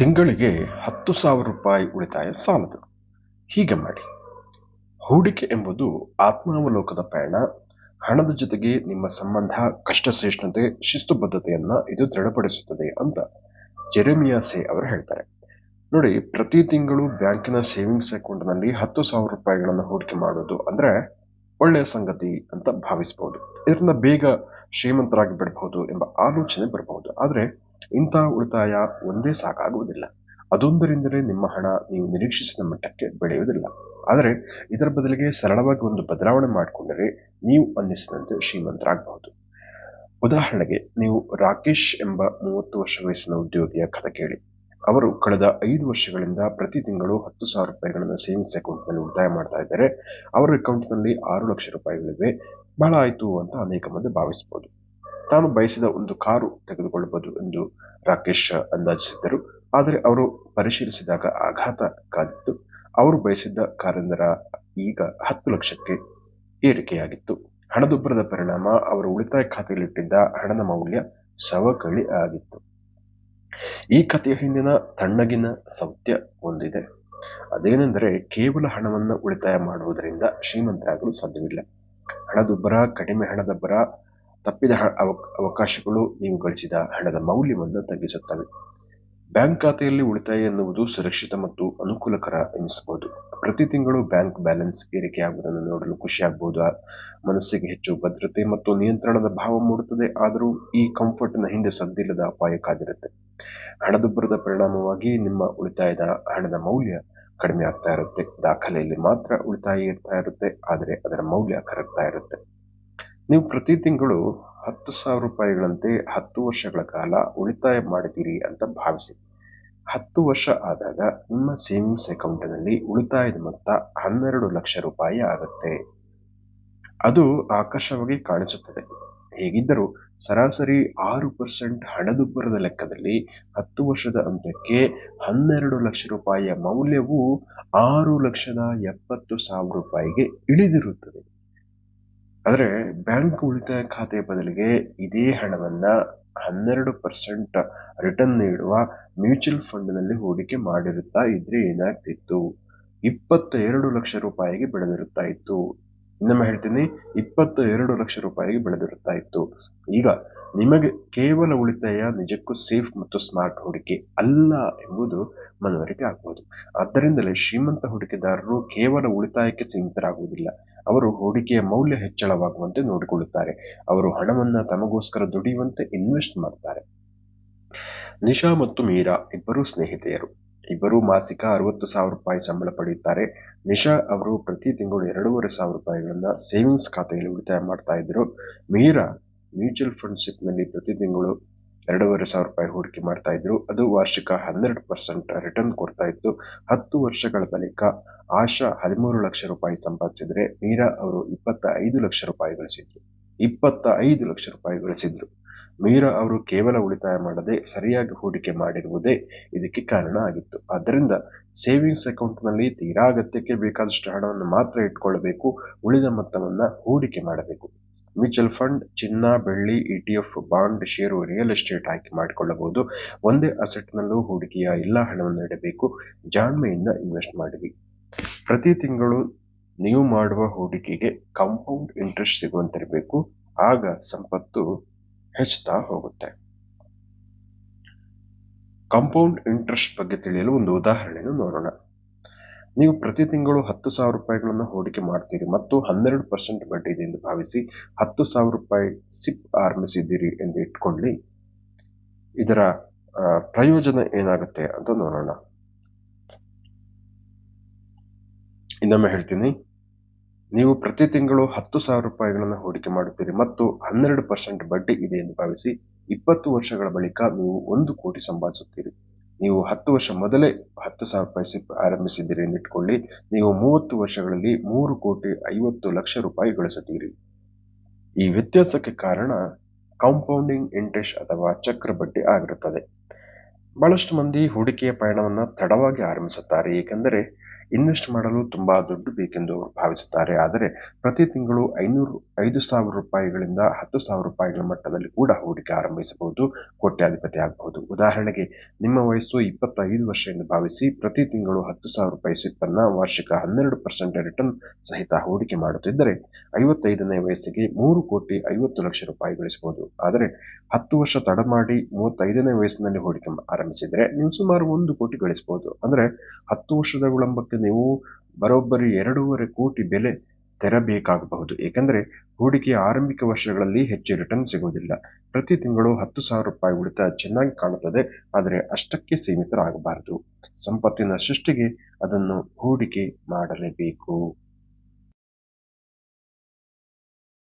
ತಿಂಗಳಿಗೆ ಹತ್ತು ಸಾವಿರ ರೂಪಾಯಿ ಉಳಿತಾಯ ಸಾಲದು. ಹೀಗೆ ಮಾಡಿ. ಹೂಡಿಕೆ ಎಂಬುದು ಆತ್ಮಾವಲೋಕದ ಪಯಣ. ಹಣದ ಜೊತೆಗೆ ನಿಮ್ಮ ಸಂಬಂಧ, ಕಷ್ಟ ಸಹಿಷ್ಣುತೆ ಶಿಸ್ತುಬದ್ಧತೆಯನ್ನ ಇದು ದೃಢಪಡಿಸುತ್ತದೆ ಅಂತ ಜೆರೆಮಿಯಾ ಸೇ ಅವರು ಹೇಳ್ತಾರೆ. ನೋಡಿ, ಪ್ರತಿ ತಿಂಗಳು ಬ್ಯಾಂಕಿನ ಸೇವಿಂಗ್ಸ್ ಅಕೌಂಟ್ನಲ್ಲಿ ಹತ್ತು ಸಾವಿರ ರೂಪಾಯಿಗಳನ್ನು ಹೂಡಿಕೆ ಮಾಡೋದು ಅಂದ್ರೆ ಒಳ್ಳೆಯ ಸಂಗತಿ ಅಂತ ಭಾವಿಸಬಹುದು ಇದರಿಂದ ಬೇಗ ಶ್ರೀಮಂತರಾಗಿ ಬಿಡಬಹುದು ಎಂಬ ಆಲೋಚನೆ ಬರಬಹುದು. ಆದ್ರೆ ಇಂತಹ ಉಳಿತಾಯ ಒಂದೇ ಸಾಕಾಗುವುದಿಲ್ಲ. ಅದೊಂದರಿಂದಲೇ ನಿಮ್ಮ ಹಣ ನೀವು ನಿರೀಕ್ಷಿಸಿದ ಮಟ್ಟಕ್ಕೆ ಬೆಳೆಯುವುದಿಲ್ಲ. ಆದರೆ ಇದರ ಬದಲಿಗೆ ಸರಳವಾಗಿ ಒಂದು ಬದಲಾವಣೆ ಮಾಡಿಕೊಂಡರೆ ನೀವು ಅನ್ನಿಸಿದಂತೆ ಶ್ರೀಮಂತರಾಗಬಹುದು. ಉದಾಹರಣೆಗೆ ನೀವು ರಾಕೇಶ್ ಎಂಬ ಮೂವತ್ತು ವರ್ಷ ವಯಸ್ಸಿನ ಉದ್ಯೋಗಿಯ ಕಥೆ ಕೇಳಿ. ಅವರು ಕಳೆದ ಐದು ವರ್ಷಗಳಿಂದ ಪ್ರತಿ ತಿಂಗಳು ಹತ್ತು ಸಾವಿರ ರೂಪಾಯಿಗಳನ್ನು ಸೇವಿಂಗ್ಸ್ ಅಕೌಂಟ್ನಲ್ಲಿ ಉಳಿತಾಯ ಮಾಡ್ತಾ ಇದ್ದಾರೆ. ಅವರ ಅಕೌಂಟ್ನಲ್ಲಿ ಆರು ಲಕ್ಷ ರೂಪಾಯಿಗಳಿವೆ. ಬಹಳ ಆಯಿತು ಅಂತ ಅನೇಕ ಮಂದಿ ಭಾವಿಸಬಹುದು. ತಾನು ಬಯಸಿದ ಒಂದು ಕಾರು ತೆಗೆದುಕೊಳ್ಳಬಹುದು ಎಂದು ರಾಕೇಶ್ ಅಂದಾಜಿಸಿದ್ದರು. ಆದರೆ ಅವರು ಪರಿಶೀಲಿಸಿದಾಗ ಆಘಾತ ಕಾದಿತ್ತು. ಅವರು ಬಯಸಿದ್ದ ಕಾರೆಂದರ ಈಗ ಹತ್ತು ಲಕ್ಷಕ್ಕೆ ಏರಿಕೆಯಾಗಿತ್ತು. ಹಣದುಬ್ಬರದ ಪರಿಣಾಮ, ಅವರ ಉಳಿತಾಯ ಖಾತೆಯಲ್ಲಿಟ್ಟಿದ್ದ ಹಣದ ಮೌಲ್ಯ ಸವಕಳಿ ಆಗಿತ್ತು. ಈ ಕಥೆಯ ಹಿಂದಿನ ತಣ್ಣಗಿನ ಸತ್ಯ ಒಂದಿದೆ ಅದೇನೆಂದರೆ, ಕೇವಲ ಹಣವನ್ನು ಉಳಿತಾಯ ಮಾಡುವುದರಿಂದ ಶ್ರೀಮಂತರಾಗಲು ಸಾಧ್ಯವಿಲ್ಲ. ಹಣದುಬ್ಬರ, ಕಡಿಮೆ ಹಣದಬ್ಬರ ತಪ್ಪಿದ ಅವಕಾಶಗಳು ನೀವು ಗಳಿಸಿದ ಹಣದ ಮೌಲ್ಯವನ್ನು ತಗ್ಗಿಸುತ್ತವೆ. ಬ್ಯಾಂಕ್ ಖಾತೆಯಲ್ಲಿ ಉಳಿತಾಯ ಎನ್ನುವುದು ಸುರಕ್ಷಿತ ಮತ್ತು ಅನುಕೂಲಕರ ಎನಿಸಬಹುದು. ಪ್ರತಿ ತಿಂಗಳು ಬ್ಯಾಂಕ್ ಬ್ಯಾಲೆನ್ಸ್ ಏರಿಕೆಯಾಗುವುದನ್ನು ನೋಡಲು ಖುಷಿಯಾಗಬಹುದು? ಮನಸ್ಸಿಗೆ ಹೆಚ್ಚು ಭದ್ರತೆ ಮತ್ತು ನಿಯಂತ್ರಣದ ಭಾವ ಮೂಡುತ್ತದೆ. ಆದರೂ ಈ ಕಂಫರ್ಟ್ನ ಹಿಂದೆ ಸದ್ದಿಲ್ಲದ ಅಪಾಯ ಕಾದಿರುತ್ತೆ ಹಣದುಬ್ಬರದ ಪರಿಣಾಮವಾಗಿ ನಿಮ್ಮ ಉಳಿತಾಯದ ಹಣದ ಮೌಲ್ಯ ಕಡಿಮೆ ಆಗ್ತಾ ಇರುತ್ತೆ. ದಾಖಲೆಯಲ್ಲಿ ಮಾತ್ರ ಉಳಿತಾಯ ಇರ್ತಾ ಇರುತ್ತೆ. ಆದರೆ ಅದರ ಮೌಲ್ಯ ಕರಗ್ತಾ ಇರುತ್ತೆ. ನೀವು ಪ್ರತಿ ತಿಂಗಳು ಹತ್ತು ಸಾವಿರ ರೂಪಾಯಿಗಳಂತೆ ಹತ್ತು ವರ್ಷಗಳ ಕಾಲ ಉಳಿತಾಯ ಮಾಡಿದ್ದೀರಿ ಅಂತ ಭಾವಿಸಿ. ಹತ್ತು ವರ್ಷ ಆದಾಗ ನಿಮ್ಮ ಸೇವಿಂಗ್ಸ್ ಅಕೌಂಟ್ನಲ್ಲಿ ಉಳಿತಾಯದ ಮೊತ್ತ ಹನ್ನೆರಡು ಲಕ್ಷ ರೂಪಾಯಿ ಆಗುತ್ತೆ. ಅದು ಆಕರ್ಷವಾಗಿ ಕಾಣಿಸುತ್ತದೆ. ಹೇಗಿದ್ದರೂ ಸರಾಸರಿ ಆರು ಪರ್ಸೆಂಟ್ ಹಣದುಬ್ಬರದ ಲೆಕ್ಕದಲ್ಲಿ ಹತ್ತು ವರ್ಷದ ಅಂತ್ಯಕ್ಕೆ ಹನ್ನೆರಡು ಲಕ್ಷ ರೂಪಾಯಿಯ ಮೌಲ್ಯವು ಆರು ಲಕ್ಷದ ಎಪ್ಪತ್ತು ಸಾವಿರ ರೂಪಾಯಿಗೆ ಇಳಿದಿರುತ್ತದೆ. ಆದರೆ ಬ್ಯಾಂಕ್ ಉಳಿತಾಯ ಖಾತೆ ಬದಲಿಗೆ ಇದೇ ಹಣವನ್ನ ಹನ್ನೆರಡು ಪರ್ಸೆಂಟ್ ರಿಟರ್ನ್ ನೀಡುವ ಮ್ಯೂಚುವಲ್ ಫಂಡ್ನಲ್ಲಿ ಹೂಡಿಕೆ ಮಾಡಿರುತ್ತಾ ಇದ್ರೆ ಏನಾಗ್ತಿತ್ತು? ಇಪ್ಪತ್ತ ಎರಡು ಲಕ್ಷ ರೂಪಾಯಿಗೆ ಬೆಳೆದಿರುತ್ತಾ ಇತ್ತು. ಇನ್ನೊಮ್ಮೆ ಹೇಳ್ತೀನಿ ಇಪ್ಪತ್ತ ಎರಡು ಲಕ್ಷ ರೂಪಾಯಿಗೆ ಬೆಳೆದಿರುತ್ತಾ ಇತ್ತು. ಈಗ ನಿಮಗೆ ಕೇವಲ ಉಳಿತಾಯ, ನಿಜಕ್ಕೂ ಸೇಫ್ ಮತ್ತು ಸ್ಮಾರ್ಟ್ ಹೂಡಿಕೆ ಅಲ್ಲ ಎಂಬುದು ಮನವರಿಕೆ ಆಗಬಹುದು ಆದ್ದರಿಂದಲೇ ಶ್ರೀಮಂತ ಹೂಡಿಕೆದಾರರು ಕೇವಲ ಉಳಿತಾಯಕ್ಕೆ ಸೀಮಿತರಾಗುವುದಿಲ್ಲ. ಅವರು ಹೂಡಿಕೆಯ ಮೌಲ್ಯ ಹೆಚ್ಚಳವಾಗುವಂತೆ ನೋಡಿಕೊಳ್ಳುತ್ತಾರೆ. ಅವರು ಹಣವನ್ನ ತಮಗೋಸ್ಕರ ದುಡಿಯುವಂತೆ ಇನ್ವೆಸ್ಟ್ ಮಾಡ್ತಾರೆ. ನಿಶಾ ಮತ್ತು ಮೀರಾ ಇಬ್ಬರು ಸ್ನೇಹಿತೆಯರು. ಇಬ್ಬರು ಮಾಸಿಕ ಅರವತ್ತು ಸಾವಿರ ರೂಪಾಯಿ ಸಂಬಳ ಪಡೆಯುತ್ತಾರೆ. ನಿಶಾ ಅವರು ಪ್ರತಿ ತಿಂಗಳು ಎರಡೂವರೆ ಸಾವಿರ ರೂಪಾಯಿಗಳನ್ನ ಸೇವಿಂಗ್ಸ್ ಖಾತೆಯಲ್ಲಿ ಉಳಿತಾಯ ಮಾಡ್ತಾ ಇದ್ರು ಮೀರಾ ಮ್ಯೂಚುವಲ್ ಫಂಡ್ನಲ್ಲಿ ಪ್ರತಿ ತಿಂಗಳು ಎರಡೂವರೆ ಸಾವಿರ ರೂಪಾಯಿ ಹೂಡಿಕೆ ಮಾಡ್ತಾ ಇದ್ರು. ಅದು ವಾರ್ಷಿಕ ಹನ್ನೆರಡು ಪರ್ಸೆಂಟ್ ರಿಟರ್ನ್ ಕೊಡ್ತಾ ಇತ್ತು. ಹತ್ತು ವರ್ಷಗಳ ಬಳಿಕ ಆಶಾ ಹದಿಮೂರು ಲಕ್ಷ ರೂಪಾಯಿ ಸಂಪಾದಿಸಿದ್ರೆ ಮೀರಾ ಅವರು ಇಪ್ಪತ್ತ ಐದು ಲಕ್ಷ ರೂಪಾಯಿ ಗಳಿಸಿದ್ರು. ಇಪ್ಪತ್ತ ಐದು ಲಕ್ಷ ರೂಪಾಯಿ ಗಳಿಸಿದ್ರು. ಮೀರಾ ಅವರು ಕೇವಲ ಉಳಿತಾಯ ಮಾಡದೆ ಸರಿಯಾಗಿ ಹೂಡಿಕೆ ಮಾಡಿರುವುದೇ ಇದಕ್ಕೆ ಕಾರಣ ಆಗಿತ್ತು. ಆದ್ದರಿಂದ ಸೇವಿಂಗ್ಸ್ ಅಕೌಂಟ್ನಲ್ಲಿ ತೀರಾ ಅಗತ್ಯಕ್ಕೆ ಬೇಕಾದಷ್ಟು ಹಣವನ್ನು ಮಾತ್ರ ಇಟ್ಕೊಳ್ಳಬೇಕು ಉಳಿದ ಮೊತ್ತವನ್ನ ಹೂಡಿಕೆ ಮಾಡಬೇಕು. ಮ್ಯೂಚುವಲ್ ಫಂಡ್, ಚಿನ್ನ, ಬೆಳ್ಳಿ ETF bond share real estate ಆಯ್ಕೆ ಮಾಡಿಕೊಳ್ಳಬಹುದು. ಒಂದೇ ಅಸೆಟ್ನಲ್ಲೂ ಹೂಡಿಕೆಯ ಎಲ್ಲ ಹಣವನ್ನು ಇಡಬೇಕು ಜಾಣ್ಮೆಯಿಂದ ಇನ್ವೆಸ್ಟ್ ಮಾಡಿರಿ. ಪ್ರತಿ ತಿಂಗಳು ನೀವು ಮಾಡುವ ಹೂಡಿಕೆಗೆ ಕಾಂಪೌಂಡ್ ಇಂಟ್ರೆಸ್ಟ್ ಸಿಗುವಂತಿರಬೇಕು. ಆಗ ಸಂಪತ್ತು ಹೆಚ್ಚುತ್ತಾ ಹೋಗುತ್ತೆ. ಕಾಂಪೌಂಡ್ ಇಂಟ್ರೆಸ್ಟ್ ಬಗ್ಗೆ ತಿಳಿಯಲು ಒಂದು ಉದಾಹರಣೆಯನ್ನು ನೋಡೋಣ. ನೀವು ಪ್ರತಿ ತಿಂಗಳು ಹತ್ತು ಸಾವಿರ ರೂಪಾಯಿಗಳನ್ನು ಹೂಡಿಕೆ ಮಾಡ್ತೀರಿ ಮತ್ತು ಹನ್ನೆರಡು ಪರ್ಸೆಂಟ್ ಬಡ್ಡಿ ಇದೆ ಎಂದು ಭಾವಿಸಿ ಹತ್ತು ಸಾವಿರ ರೂಪಾಯಿ ಸಿಪ್ ಆರಂಭಿಸಿದ್ದೀರಿ ಎಂದು ಇಟ್ಕೊಳ್ಳಿ. ಇದರ ಪ್ರಯೋಜನ ಏನಾಗುತ್ತೆ ಅಂತ ನೋಡೋಣ. ಇನ್ನೊಮ್ಮೆ ಹೇಳ್ತೀನಿ. ನೀವು ಪ್ರತಿ ತಿಂಗಳು ಹತ್ತು ಸಾವಿರ ರೂಪಾಯಿಗಳನ್ನು ಹೂಡಿಕೆ ಮಾಡುತ್ತೀರಿ ಮತ್ತು ಹನ್ನೆರಡು ಪರ್ಸೆಂಟ್ ಬಡ್ಡಿ ಇದೆ ಎಂದು ಭಾವಿಸಿ ಇಪ್ಪತ್ತು ವರ್ಷಗಳ ಬಳಿಕ ನೀವು ಒಂದು ಕೋಟಿ ಸಂಪಾದಿಸುತ್ತೀರಿ. ನೀವು ಹತ್ತು ವರ್ಷ ಮೊದಲೇ ಹತ್ತು ಸಾವಿರ ರೂಪಾಯಿ ಆರಂಭಿಸಿದ್ದೀರಿ ಎಂದು ಇಟ್ಕೊಳ್ಳಿ. ನೀವು ಮೂವತ್ತು ವರ್ಷಗಳಲ್ಲಿ ಮೂರು ಕೋಟಿ ಐವತ್ತು ಲಕ್ಷ ರೂಪಾಯಿ ಗಳಿಸುತ್ತೀರಿ. ಈ ವ್ಯತ್ಯಾಸಕ್ಕೆ ಕಾರಣ ಕಾಂಪೌಂಡಿಂಗ್ ಇಂಟ್ರೆಸ್ಟ್ ಅಥವಾ ಚಕ್ರ ಬಡ್ಡಿ ಆಗಿರುತ್ತದೆ. ಬಹಳಷ್ಟು ಮಂದಿ ಹೂಡಿಕೆಯ ಪಯಣವನ್ನು ತಡವಾಗಿ ಆರಂಭಿಸುತ್ತಾರೆ. ಏಕೆಂದರೆ ಇನ್ವೆಸ್ಟ್ ಮಾಡಲು ತುಂಬಾ ದುಡ್ಡು ಬೇಕೆಂದು ಭಾವಿಸುತ್ತಾರೆ. ಆದರೆ ಪ್ರತಿ ತಿಂಗಳು ಐನೂರು, ಐದು ಸಾವಿರ ರೂಪಾಯಿಗಳಿಂದ ಹತ್ತು ಸಾವಿರ ರೂಪಾಯಿಗಳ ಮಟ್ಟದಲ್ಲಿ ಕೂಡ ಹೂಡಿಕೆ ಆರಂಭಿಸಬಹುದು, ಕೋಟ್ಯಾಧಿಪತಿ ಆಗಬಹುದು. ಉದಾಹರಣೆಗೆ, ನಿಮ್ಮ ವಯಸ್ಸು ಇಪ್ಪತ್ತೈದು ವರ್ಷ ಎಂದು ಭಾವಿಸಿ ಪ್ರತಿ ತಿಂಗಳು ಹತ್ತು ಸಾವಿರ ರೂಪಾಯಿ ಸಿಪ್ಪನ್ನ ವಾರ್ಷಿಕ ಹನ್ನೆರಡು ಪರ್ಸೆಂಟ್ ರಿಟರ್ನ್ ಸಹಿತ ಹೂಡಿಕೆ ಮಾಡುತ್ತಿದ್ದರೆ, ಐವತ್ತೈದನೇ ವಯಸ್ಸಿಗೆ ಮೂರು ಕೋಟಿ ಐವತ್ತು ಲಕ್ಷ ರೂಪಾಯಿ ಗಳಿಸಬಹುದು. ಆದರೆ ಹತ್ತು ವರ್ಷ ತಡ ಮಾಡಿ ಮೂವತ್ತೈದನೇ ವಯಸ್ಸಿನಲ್ಲಿ ಹೂಡಿಕೆ ಆರಂಭಿಸಿದರೆ, ನೀವು ಸುಮಾರು ಒಂದು ಕೋಟಿ ಗಳಿಸಬಹುದು. ಅಂದ್ರೆ ಹತ್ತು ವರ್ಷದ ವಿಳಂಬಕ್ಕೆ ನೀವು ಬರೋಬ್ಬರಿ ಎರಡೂವರೆ ಕೋಟಿ ಬೆಲೆ ತೆರಬೇಕಾಗಬಹುದು. ಏಕೆಂದರೆ ಹೂಡಿಕೆಯ ಆರಂಭಿಕ ವರ್ಷಗಳಲ್ಲಿ ಹೆಚ್ಚು ರಿಟರ್ನ್ ಸಿಗುವುದಿಲ್ಲ. ಪ್ರತಿ ತಿಂಗಳು ಹತ್ತು ಸಾವಿರ ರೂಪಾಯಿ ಉಳಿತಾಯ ಚೆನ್ನಾಗಿ ಕಾಣುತ್ತದೆ. ಆದರೆ ಅಷ್ಟಕ್ಕೆ ಸೀಮಿತರಾಗಬಾರದು. ಸಂಪತ್ತಿನ ಸೃಷ್ಟಿಗೆ ಅದನ್ನು ಹೂಡಿಕೆ ಮಾಡಲೇಬೇಕು.